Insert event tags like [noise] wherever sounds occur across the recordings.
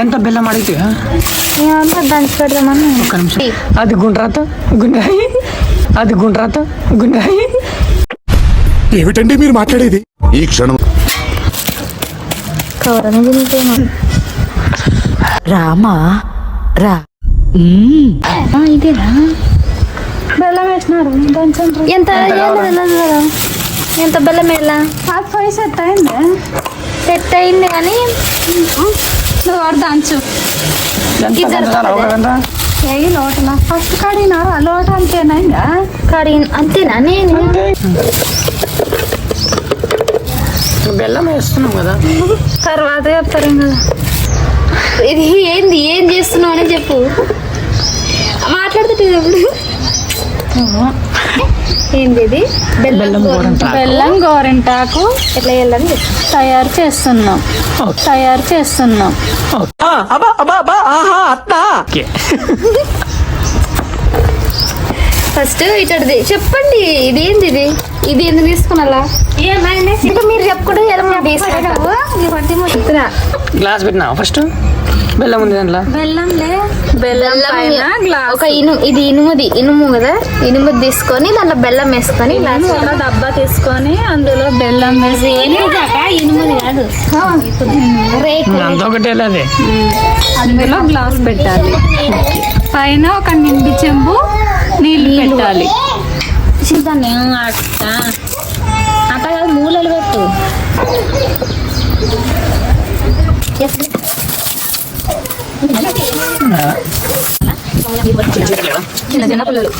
ఎంత బెల్లం అడిగితే దంచి పెడదామని ఒక్క నిమిషం. అది గుండ్రాత గుండ్రాయి. అది గుండ్రాత గుండ్రాయి. ఏమిటండి మీరు మాట్లాడేది? ఈ క్షణం రామా రా. ఇదేనా బెల్లం వేసినారు. ఎంత ఎంత బెల్లం అది పోయి సెట్ అయింది? సెట్ అయింది కానీ నువ్వు వాడు దంచు ఏ లోటల ఫస్ట్ కడిగినారు ఆ లోట అంతేనా కడిగి అంతేనా? నేను బెల్లం వేస్తున్నాం కదా. తర్వాత చెప్తారు ఇంకా. ఇది ఏంది ఏం చేస్తున్నావు అని చెప్పు. మాట్లాడుతుంటే ఇప్పుడు ఏంది ఇది బెల్లం బెల్లం గోరంట బెల్లం గోరింటాకు. ఎట్లా వెళ్ళని చెప్పు తయారు చేస్తున్నాం. తయారు చేస్తున్నాం. ఫస్ట్ ఇటది చెప్పండి ఇది ఏంది ఇది? ఇది ఎందుకు తీసుకున్నా మీరు చెప్పుకుంటే గ్లాస్ పెట్టినా ఫస్ట్? బెల్లం ఉంది దాంట్లో? బెల్లం లే. బెల్లం పైన గ్లాస్ ఒక ఇనుము ఇది ఇనుముది ఇనుము కదా? ఇనుముది తీసుకొని దాంట్లో బెల్లం వేసుకొని గ్లాస్ ఒక డబ్బా తీసుకొని అందులో బెల్లం వేసి ఇనుముది కాదు. అదే. అందులో గ్లాస్ పెట్టాలి. పైన ఒక నిండి చెంబు నీళ్ళు పెట్టాలి. అట్లా కాదు మూలలు పెట్టు. చిన్న చిన్న పిల్లలు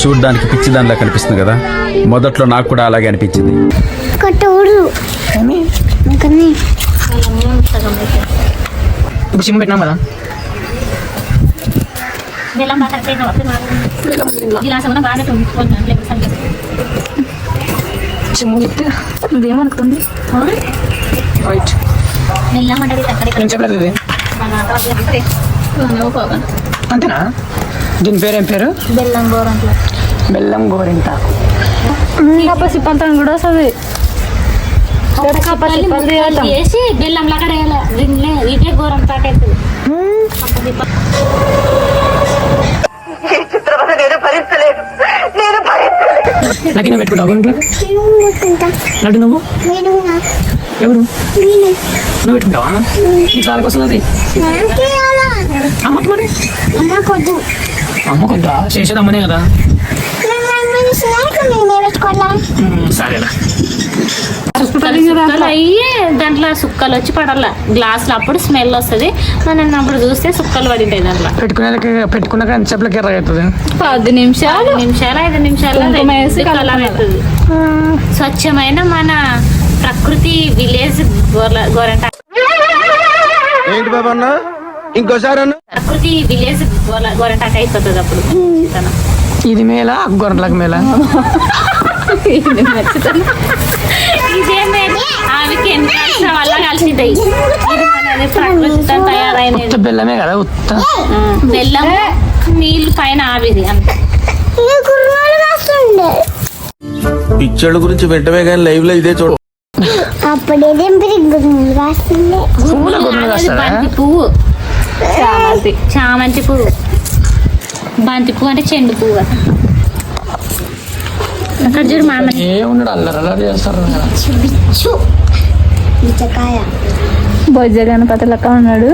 చూడ్డానికి పిచ్చి దానిలా కనిపిస్తుంది కదా. మొదట్లో నాకు కూడా అలాగే అనిపించింది. ఏమి? ఇప్పుడు సిమ్ పెట్టినాం కదా. బెల్లం బాగా సిమ్ చెప్తే రైట్ చెప్పలేదు ఇది. అంతేనా? దీని పేరు ఏం పేరు? బెల్లం గోరంట్లో బెల్లం గోరింట సిప్పంతం కూడా వస్తుంది. చేసి బెల్లం లాగా ఇదే గోరం తాటైతుంది నువ్వు పెట్టుకుంటావు? ఇంట్లో లడ్డు నువ్వు? ఎవరు? నువ్వు పెట్టుకుంటావా? నీకు వాళ్ళకి వస్తుంది అమ్మకి మరి? అమ్మ కొంత చేసేది అమ్మనే కదా. సరేరా సుక్కలు అయ్యి దాంట్లో సుక్కలు వచ్చి పడాల. గ్లాసులు అప్పుడు స్మెల్ వస్తుంది. మనం అప్పుడు చూస్తే సుక్కలు పడింటాయి దాంట్లో. పెట్టుకునే పెట్టుకున్నాక ఎంత చెప్పలకి ఎర్ర అవుతుంది పది నిమిషాలు ఐదు నిమిషాలు ఐదు నిమిషాలు. అవుతుంది స్వచ్ఛమైన మన ప్రకృతి విలేజ్ గోరంట. ఏంటి బాబా అన్న? ఇంకోసారి అన్న. ప్రకృతి విలేజ్ గోరంటాక అయిపోతుంది అప్పుడు. ఇది మేళ గొర్రెలకు మేళ [laughs] ఇదే మేలు. ఆమె కెమికల్స్ బెల్లమే కదా ఉత్త. బెల్లం నీళ్ళు పైన ఆవిరి అంతే. పిచ్చోళ్ళ గురించి వెంటనే కానీ లైవ్లో ఇదే చూడ బంతి పువ్వు. చామంతి చామంతి పువ్వు. బంతి పువ్వు అంటే చెండు పువ్వు. అక్కడ చూడు మామ. ఏ ఉన్నాడు? అల్లరి అల్లరి చేస్తారు బొజ్జ గణపతి లెక్క ఉన్నాడు.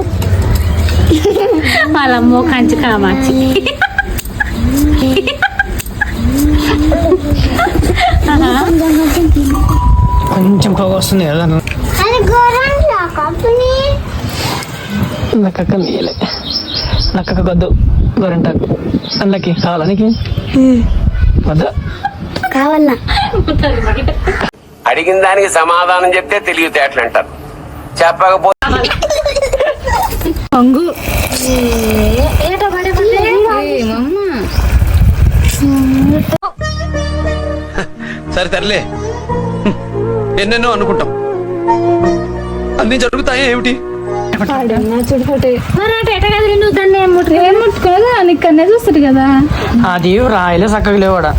వాళ్ళమ్మో కంచి కామాచి కొంచెం పొగ వస్తుంది కదా. నక్కక నీయలే నక్కక గద్దు గొరంటాకు అందులోకి కావాలా నీకు? వద్దా? అడిగిన దానికి సమాధానం చెప్తే తెలివితేటలు అంటారు చెప్పకపోతే సరే తరలే. ఎన్నెన్నో అనుకుంటాం. అన్ని జరుగుతాయి ఏమిటి? అది రాయలే చక్కగా లేవాడా.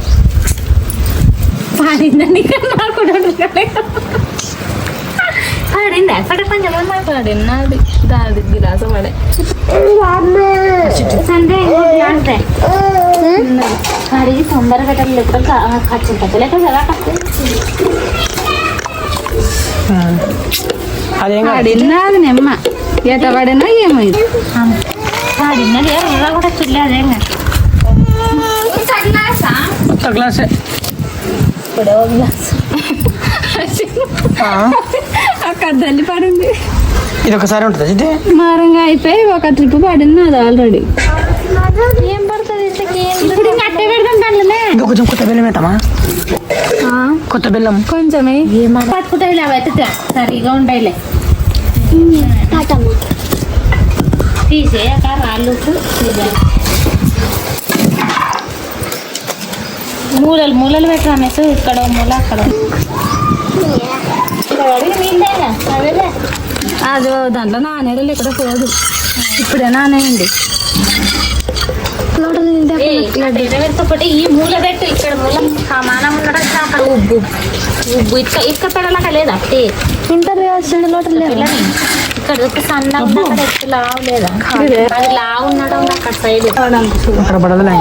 పాడిందని నాకు పాడింది అక్కడ కొంచెం పాడినది దాది గిలాస పడే సండే అంటే అడిగి తొందరగా లేకపోతే ఖర్చు లేక కదా అదేం కాదు పడినది నెమ్మ ఎట పడినా ఏమో ఇది పాడినది ఎర్ర కూడా చూడలేదేగా కొత్త గ్లాసే అక్కడ తల్లి పడింది ఇది ఒకసారి ఉంటుంది ఇది? మారంగా అయిపోయి ఒక ట్రిప్ పడింది అది ఆల్రెడీ ఏం పడుతుంది ఇప్పుడు ఇంకా అట్టే పెడదాం దాంట్లోనే. ఇంకా కొంచెం కొత్త బెల్లం వేద్దామా? కొత్త బెల్లం. కొంచెమే. పట్టుకుంటాయి అవైతే సరిగా ఉంటాయిలే తీసేయక రాళ్ళు మూలలు మూలలు పెట్టరా మెస్? ఇక్కడ మూల అక్కడ ఇక్కడ అది దాంట్లో నానేడు ఇక్కడ పోదు. ఇప్పుడే నానేయండి. ఈ మూల పెట్టు ఇక్కడ మూల. సమానం ఉండడం అక్కడ. ఉబ్బు. ఉబ్బు ఇక్క ఇక్క పెడలాక లేదా? ఇంటర్ వచ్చింది లోటలు ఇక్కడ అక్కడ అక్కడ పడదులే.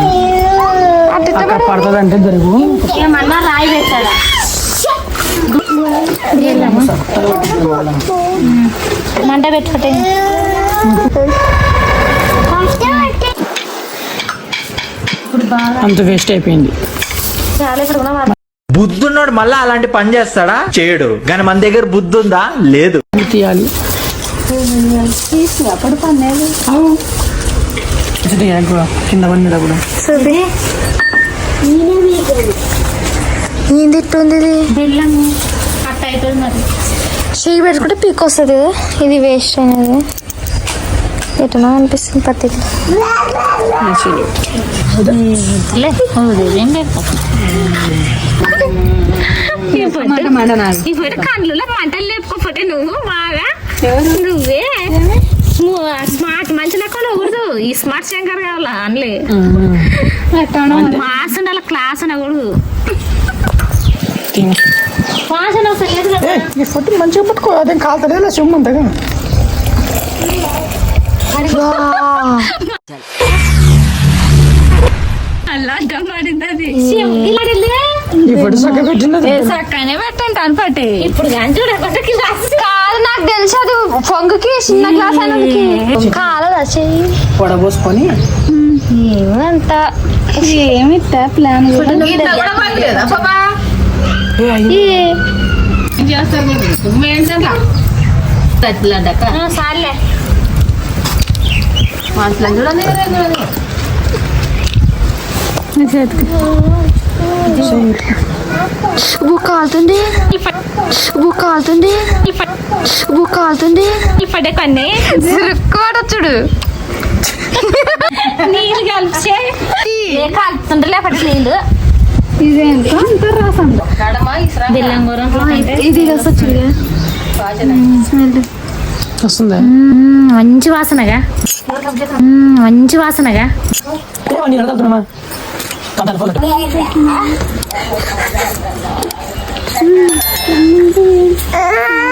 పడుతుంది అంటే ఏమన్నా రాయి పెట్టాడా మంట పెట్టుకుంటే అంత వేస్ట్ అయిపోయింది. చాలా ఇక్కడ కూడా బుద్ధున్నోడు మళ్ళా అలాంటి పని చేస్తాడా? చేయడు. కానీ మన దగ్గర బుద్ధి ఉందా లేదు. తీయాలి. అప్పుడు పన్నేది ఇది తీయాలి కూడా కింద పడినది కూడా ఏంది ఇట్టుంది ఇది బెల్లం అట్ట అవుతుంది మరి చెయ్యి పెట్టుకుంటే పీక్ వస్తుంది కదా ఇది వేస్ట్ అనేది ఎటనో అనిపిస్తుంది పత్తి లే ఏం లేదు ఇప్పుడు కళ్ళలో మంటలు లేపుకోపోతే నువ్వు బాగా నువ్వే? స్మార్ట్ మంచి లెక్క ఉండకూడదు ఈ స్మార్ట్ శంకర్ కావాలా? అనలే. మాస్ ఉండాలి క్లాస్ అనకూడదు. అని ఒకసారి మంచిగా పట్టుకో. అదేం అంతగా? అలా అడ్డం పడింది అది. ఇలా పెట్టినది చక్కనే పెట్టండి అని పట్టి ఇప్పుడు కాదు నాకు తెలుసు అది పొంగుకి చిన్న గ్లాస్ అనేది కాలదా చెయ్యి. వడబోసుకొని ఏమంత? ఏమి ప్లాన్? ఏ అయ్యి. సార్లే. బుక్ కాలుతుంది బుక్ కాలుతుంది బుక్ కాలుతుంది ఇప్పుడే కొన్ని చూడు నీళ్ళు ఏ కాలుతుండ్రు లేకపోతే నీళ్ళు? ఇదేంటో అంత రాసం బెల్లం కూర ఇది చూడు వస్తుందా? మంచి వాసనగా. మంచి వాసనగా. কাঁদার ফলে Mm-hmm.